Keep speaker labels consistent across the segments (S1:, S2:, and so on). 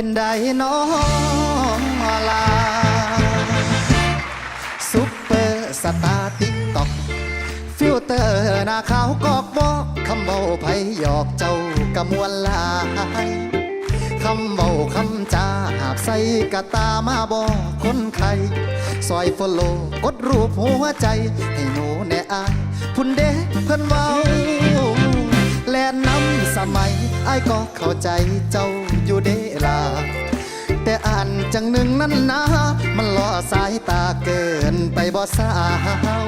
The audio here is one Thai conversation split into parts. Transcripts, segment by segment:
S1: เป็นไดน้องลาซุปเปอร์สตาร์ติ๊กตอกฟิลเตอร์หน้าขาวกอกบอกคำเบาไผหยอกเจ้ากะมวลลายคำเบาคำจาหาบใส่กะตามาบอกคนไข้ซอยฟอลโลกดรูปหัวใจ ให้หนูแน่อาย พุ่นเด้เพิ่นเว้าแลนน้ำสมัย ไอ้ายก็เข้าใจเจ้าอยู่เดล่ะแต่อ่านจังหนึ่งนั้นนะ มันล่อสายตาเกินไปบ่สาว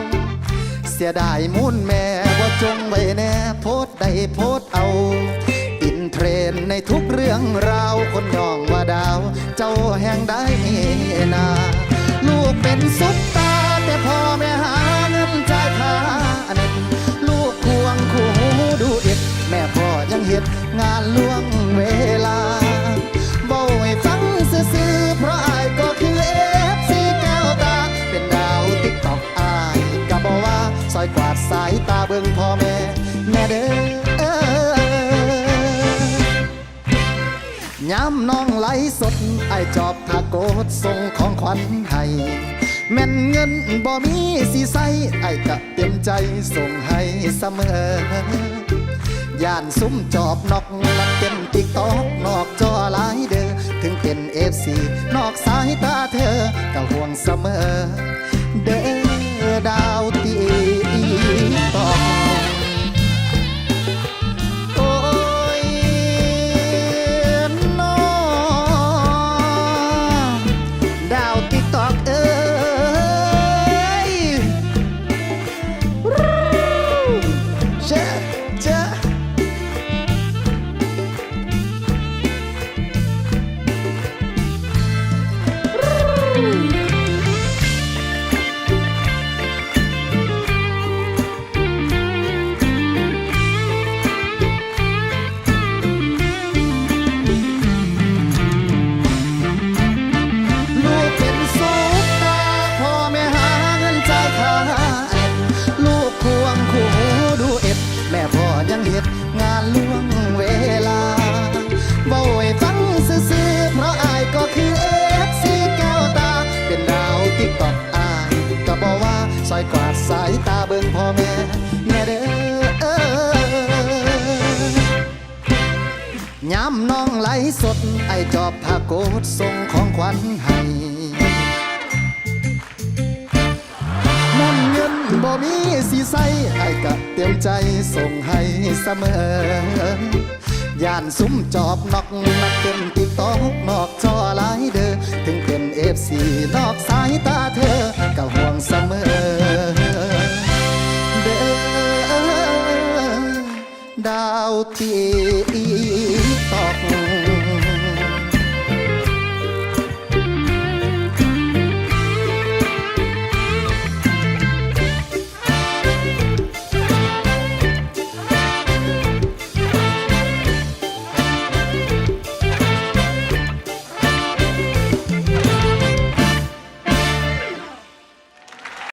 S1: เสียดายมูลแม่ว่าจงไว้แน่โพสได้โพสเอาอินเทรนในทุกเรื่องราวคนยองว่าดาว เจ้าแห่งได้นา ลูกเป็นซุปตาแต่พ่อแม่หา สายตาเบิ่งพ่อแม่ แม่เด้อย้ำน้องไหลสด ไอจอบทาโกดส่งของขวัญให้แม่นเงินบ่มีสีใสไอกะเต็มใจส่งให้เสมอย่านซุ้มจอบนอกลักเต็มติ๊กตอกนอกจอหลายเด้อถึงเป็นเอฟซีนอกสายตาเธอก็ห่วงเสมอ เด้อดาวาดสายตาเบิ่งพ่อแม่แม่เด้อย้ำน้องไหลสด ไอจอบผ้าโกดส่งของขวัญให้มุนเงินบ่มีสีใสไอก็เตรียมใจส่งให้เสมอย่านซุ้มจอบนอกนักเต้นติ๊กตอกนอกจอหลายเด้อถึงเป็นเอฟซีนอกสายตาเธอ